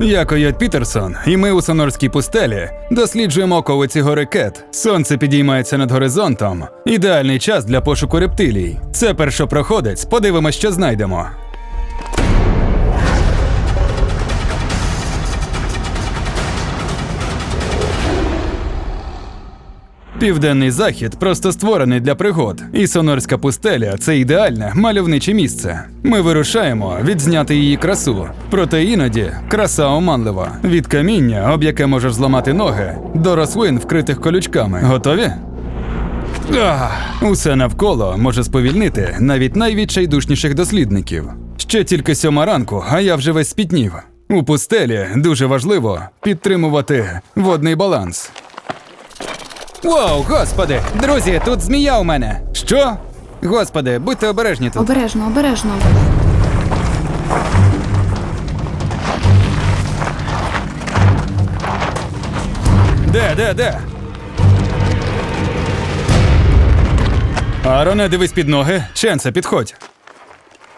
Я Койот Пітерсон, і ми у Сонорській пустелі досліджуємо околиці гори Кет. Сонце підіймається над горизонтом. Ідеальний час для пошуку рептилій. Це першопроходець. Подивимось, що знайдемо. Південний захід просто створений для пригод, і Сонорська пустеля це ідеальне мальовниче місце. Ми вирушаємо відзняти її красу. Проте іноді краса оманлива від каміння, об яке можеш зламати ноги, до рослин, вкритих колючками. Готові? Ах, усе навколо може сповільнити навіть найвідчайдушніших дослідників. Ще тільки сьома ранку, а я вже весь спітнів. У пустелі дуже важливо підтримувати водний баланс. Воу, господи! Друзі, тут змія у мене. Що? Господи, будьте обережні тут. Обережно, обережно. Де, де, де? Ароне, дивись під ноги. Ченсе, підходь.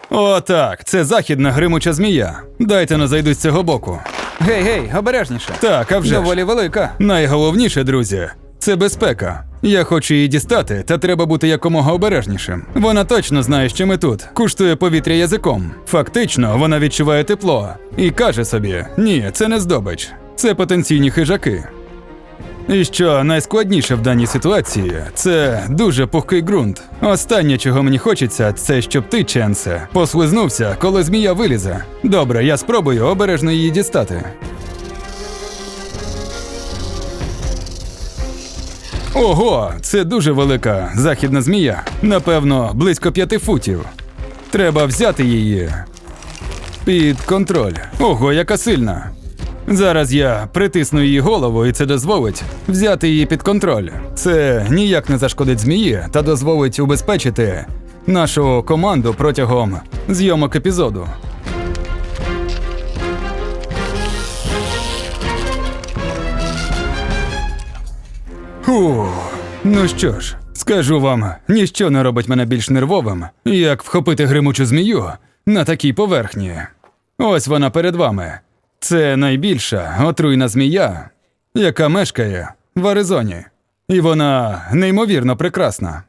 О, так, це західна гримуча змія. Дайте но зайду з цього боку. Гей, гей, обережніше. Так, а вже ж. Доволі велика. Найголовніше, друзі, це безпека. Я хочу її дістати, та треба бути якомога обережнішим. Вона точно знає, що ми тут, куштує повітря язиком. Фактично, вона відчуває тепло і каже собі: ні, це не здобич, це потенційні хижаки. І що найскладніше в даній ситуації, це дуже пухкий ґрунт. Останнє, чого мені хочеться, це щоб ти, Ченсе, послизнувся, коли змія вилізе. Добре, я спробую обережно її дістати. Ого, це дуже велика західна змія. Напевно, близько п'яти футів. Треба взяти її під контроль. Ого, яка сильна. Зараз я притисну її голову, і це дозволить взяти її під контроль. Це ніяк не зашкодить змії та дозволить убезпечити нашу команду протягом зйомок епізоду. Фу, ну що ж, скажу вам, ніщо не робить мене більш нервовим, як вхопити гримучу змію на такій поверхні. Ось вона перед вами. Це найбільша отруйна змія, яка мешкає в Аризоні. І вона неймовірно прекрасна.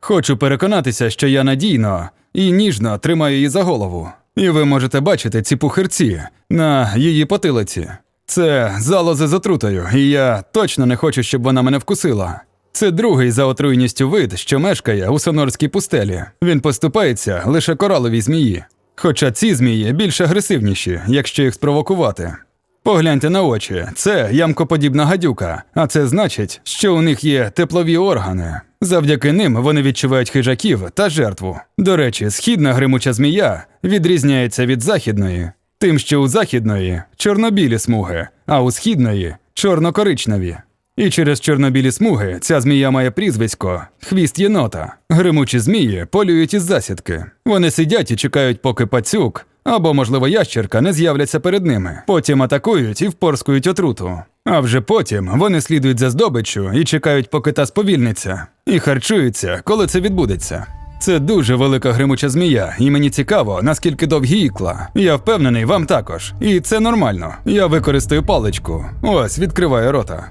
Хочу переконатися, що я надійно і ніжно тримаю її за голову. І ви можете бачити ці пухирці на її потилиці. Це залози з отрутою, і я точно не хочу, щоб вона мене вкусила. Це другий за отруйністю вид, що мешкає у Сонорській пустелі. Він поступається лише кораловій змії. Хоча ці змії більш агресивніші, якщо їх спровокувати. Погляньте на очі, це ямкоподібна гадюка, а це значить, що у них є теплові органи. Завдяки ним вони відчувають хижаків та жертву. До речі, східна гримуча змія відрізняється від західної, тим, що у західної чорнобілі смуги, а у східної чорно-коричневі. І через чорнобілі смуги ця змія має прізвисько хвіст єнота. Гримучі змії полюють із засідки. Вони сидять і чекають, поки пацюк або, можливо, ящерка не з'являться перед ними. Потім атакують і впорскують отруту. А вже потім вони слідують за здобиччю і чекають, поки та сповільниться, і харчуються, коли це відбудеться. Це дуже велика гримуча змія, і мені цікаво, наскільки довгі ікла. Я впевнений, вам також. І це нормально. Я використаю паличку. Ось відкриваю рота.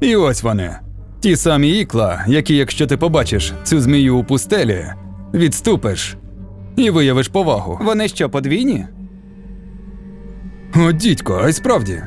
І ось вони. Ті самі ікла, які, якщо ти побачиш цю змію у пустелі, відступиш і виявиш повагу. Вони що, подвійні? О, дідько, а й справді.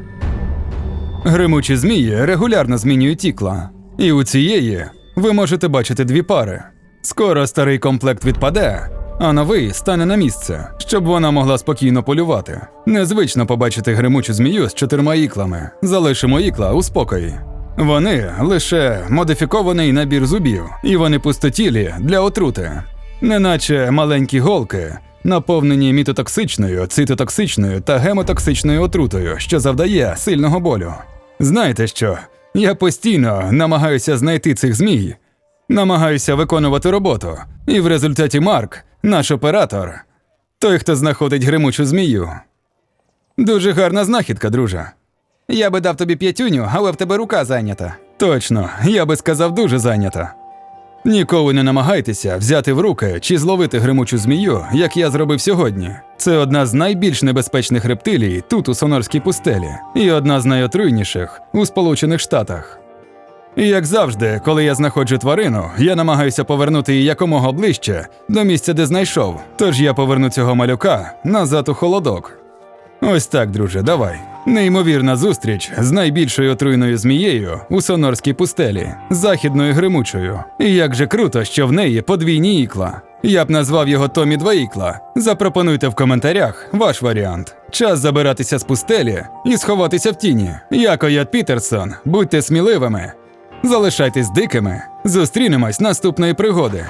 Гримучі змії регулярно змінюють ікла. І у цієї ви можете бачити дві пари. Скоро старий комплект відпаде, а новий стане на місце, щоб вона могла спокійно полювати. Незвично побачити гримучу змію з чотирма іклами. Залишимо ікла у спокої. Вони лише модифікований набір зубів, і вони пустотілі для отрути, неначе маленькі голки, наповнені мітотоксичною, цитотоксичною та гемотоксичною отрутою, що завдає сильного болю. Знаєте що? Я постійно намагаюся знайти цих змій, намагаюся виконувати роботу, і в результаті Марк, наш оператор, той, хто знаходить гримучу змію. Дуже гарна знахідка, друже. Я би дав тобі п'ятюню, але в тебе рука зайнята. Точно, я би сказав дуже зайнята. Ніколи не намагайтеся взяти в руки чи зловити гримучу змію, як я зробив сьогодні. Це одна з найбільш небезпечних рептилій тут, у Сонорській пустелі, і одна з найотруйніших у Сполучених Штатах. І як завжди, коли я знаходжу тварину, я намагаюся повернути її якомога ближче до місця, де знайшов. Тож я поверну цього малюка назад у холодок. Ось так, друже, давай. Неймовірна зустріч з найбільшою отруйною змією у Сонорській пустелі, західною гримучою. І як же круто, що в неї подвійні ікла. Я б назвав його Томі Два ікла. Запропонуйте в коментарях ваш варіант. Час забиратися з пустелі і сховатися в тіні. Я Коят Пітерсон. Будьте сміливими. Залишайтесь дикими. Зустрінемось наступної пригоди.